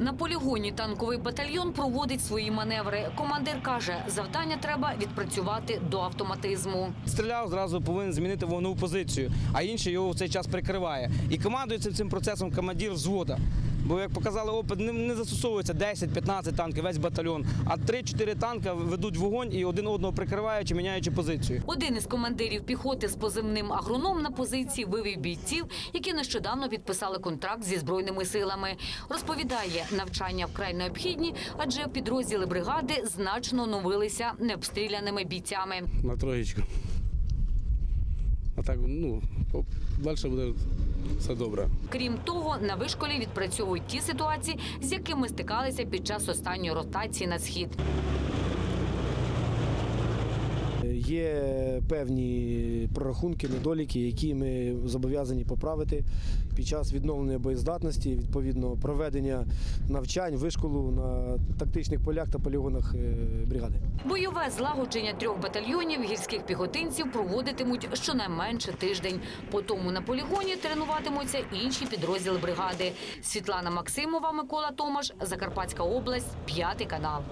На полігоні танковий батальйон проводить свої маневри. Командир каже, завдання треба відпрацювати до автоматизму. Стріляв, зразу повинен змінити вогневу позицію, а інший його в цей час прикриває. І командується цим, процесом командир взвода. Бо, як показали опит, не, застосовується 10-15 танків, весь батальйон, а 3-4 танка ведуть вогонь і один одного прикриваючи, міняючи позицію. Один із командирів піхоти з позивним агроном на позиції вивів бійців, які нещодавно підписали контракт зі збройними силами. Розповідає, навчання вкрай необхідні, адже підрозділи бригади значно новилися необстріляними бійцями. на троєчку. А так, ну, далі буде все добре. Крім того, на вишколі відпрацьовують ті ситуації, з якими стикалися під час останньої ротації на схід. Є певні прорахунки, недоліки, які ми зобов'язані поправити під час відновлення боєздатності, відповідно проведення навчань, вишколу на тактичних полях та полігонах е, бригади. Бойове злагодження трьох батальйонів гірських піхотинців проводитимуть щонайменше тиждень. По тому на полігоні тренуватимуться інші підрозділи бригади. Світлана Максимова, Микола Томаш, Закарпатська область, п'ятий канал.